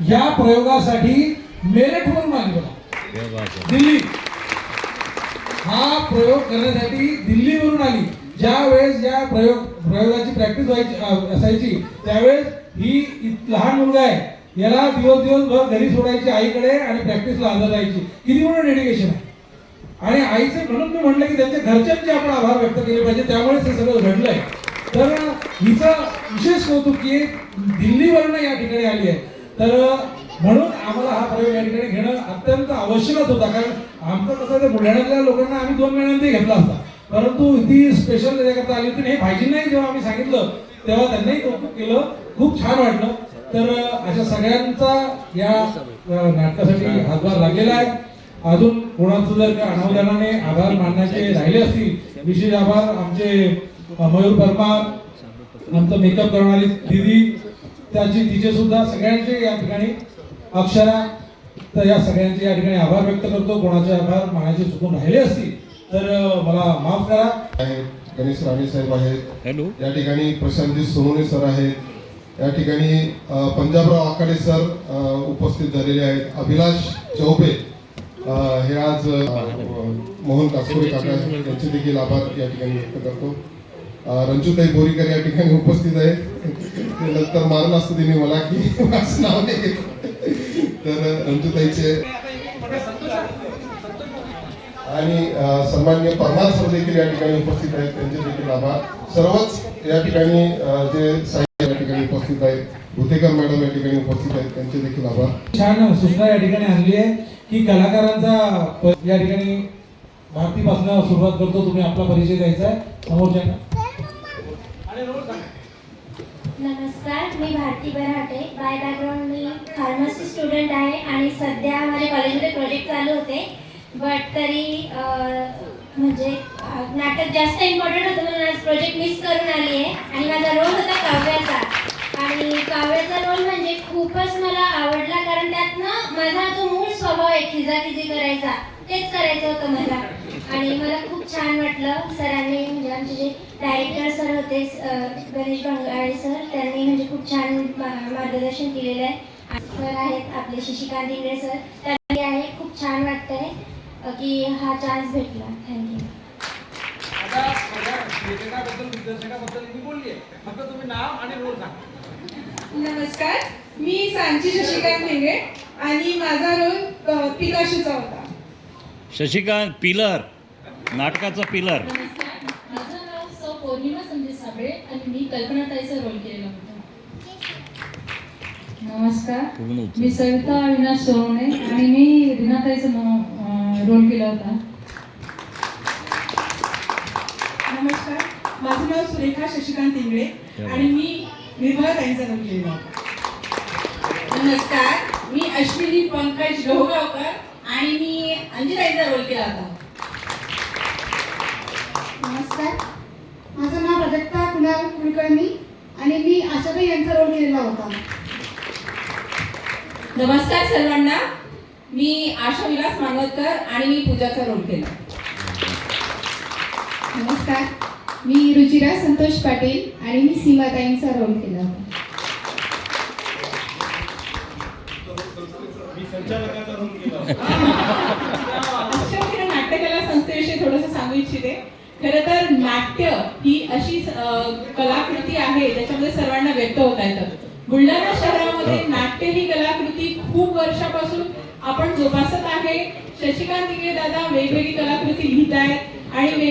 या प्रयोगासाठी मेरठवरून आली दिल्ली. हा प्रयोग करण्यासाठी दिल्लीवरून आली. ज्या वेळेस या प्रयोग प्रयोगाची प्रॅक्टिस व्हायची असायची त्यावेळेस ही लहान मुलगा आहे. याला दिवस दिवसभर घरी सोडायची आईकडे आणि प्रॅक्टिसला हजर राहायची. किती मोठं डेडिकेशन आहे. आणि आईचे म्हणून मी म्हटलं की त्यांच्या घरच्यांचे आपण आभार व्यक्त केले पाहिजे. त्यामुळेच हे सगळं घडलंय. तर हिचं विशेष कौतुक की दिल्लीवरनं या ठिकाणी आली आहे. तर म्हणून आम्हाला हा प्रयोग या ठिकाणी घेणं अत्यंत आवश्यकच होता. कारण आमचं कसं ते बुलढाण्यातल्या लोकांना आम्ही दोन महिन्यांनी घेतला असता परंतु ती स्पेशल त्याच्याकरता आली होती हे भाजींनाही जेव्हा आम्ही सांगितलं तेव्हा त्यांनाही कौतुक केलं. खूप छान वाटलं. तर अशा सगळ्यांचा या नाटकासाठी हातभार लागलेला आहे. अजून कोणाचं जर त्या अनावधानाने आभार मानण्याचे राहिले असतील विशेष आभार आमचे मयूर परमार आमचं मेकअप करणारी दिदी त्याची तिचे सुद्धा सगळ्यांचे या ठिकाणी अक्षरा. तर या सगळ्यांचे या ठिकाणी आभार व्यक्त करतो. कोणाचे आभार मानायचे चुकून राहिले असतील तर मला माफ करा. गणेश राणे साहेब आहेत. हॅलो. या ठिकाणी प्रशांतजी सोनवणे सर आहेत. या ठिकाणी पंजाबराव आखाडे सर उपस्थित झालेले आहेत. अभिलाष चौबे हे आज मोहन कासोरे काका यांचे देखील आभार या ठिकाणी व्यक्त करतो. रंजूताई बोरीकर या ठिकाणी उपस्थित आहेत. नंतर मारलं असतं त्यांनी मला की माझं नाव नाही घेत तर रंजूताईचे आणि सन्मान्य सन्माननीय परमार सर देखील या ठिकाणी उपस्थित आहेत. त्यांचे देखील आभार. सर्वच या ठिकाणी जे साहित्य या ठिकाणी उपस्थित आहेत भुतेकर मॅडम या ठिकाणी उपस्थित आहेत त्यांचे देखील आभार. छान सूचना या ठिकाणी आणली आहे की कलाकारांचा या ठिकाणी भारतीपासून सुरुवात करतो तुम्ही आपला परिचय द्यायचा आहे. समोरच्या नमस्कार मी भारती बराटे. बाय बॅकग्राऊंड मी फार्मसी स्टुडंट आहे आणि सध्या माझ्या कॉलेजमध्ये प्रोजेक्ट चालू होते. बट तरी म्हणजे नाटक जास्त इम्पॉर्टंट होतं म्हणून आज प्रोजेक्ट मिस करून आली आहे. आणि माझा रोल होता काव्याचा. आणि काव्याचा रोल म्हणजे खूपच मला आवडला कारण त्यातनं माझा जो मूळ स्वभाव आहे खिजाखिजी करायचा तेच करायचं होतं मला. आणि मला खूप छान वाटलं. सरांनी म्हणजे आमचे जे डायरेक्टर सर होते गणेश बंगाळे सर त्यांनी म्हणजे खूप छान मा- मार्गदर्शन केलेलं आहे. सर आहेत आपले शशिकांत इंगळे सर त्यांनी आहे खूप छान वाटतंय की हा चान्स भेटला. थँक्यू आता माझ्या लेखकाबद्दल दिग्दर्शकाबद्दल मी बोलली आहे फक्त तुम्ही नाव आणि रोल सांगा. नमस्कार. मी सांची शशिकांत हेंगे आणि माझा रोल पिकाशूचा होता. शशिकांत पिलर नाटकाचा पिलर. नमस्कार माझं नाव सौ. पौर्णिमा संजय साबळे आणि मी कल्पनाताईचा रोल केलेला होता. नमस्कार. पूर्ण. मी सविता अविनाश सोनवणे आणि मी रीनाताईचा रोल केला होता. नमस्कार. माझं नाव सुरेखा शशिकांत इंगळे आणि मी निर्मला ताईंचा रोल केलेला होता. नमस्कार. मी अश्विनी पंकज गहोगावकर आणि मी अंजिताईचा रोल केला होता. नमस्कार. माझं नाव प्रजक्ता कुणाल कुलकर्णी आणि मी आशाताई यांचा रोल केलेला होता. नमस्कार सर्वांना. मी आशा विलास मानवतकर आणि मी पूजाचा रोल केला. नमस्कार. मी रुचिरा संतोष पाटील आणि मी सीमाताईंचा रोल केला होता. नाट्यकला संस्थेविषयी थोडंसं सांगू इच्छिते. खरं तर नाट्य ही अशी कलाकृती आहे ज्याच्यामध्ये सर्वांना व्यक्त होता येतं. बुलढाणा शहरामध्ये नाट्य ही कलाकृती खूप वर्षापासून आपण जोपासत आहे. शशिकांत दादा वेगवेगळी कलाकृती लिहित आहेत आणि वेग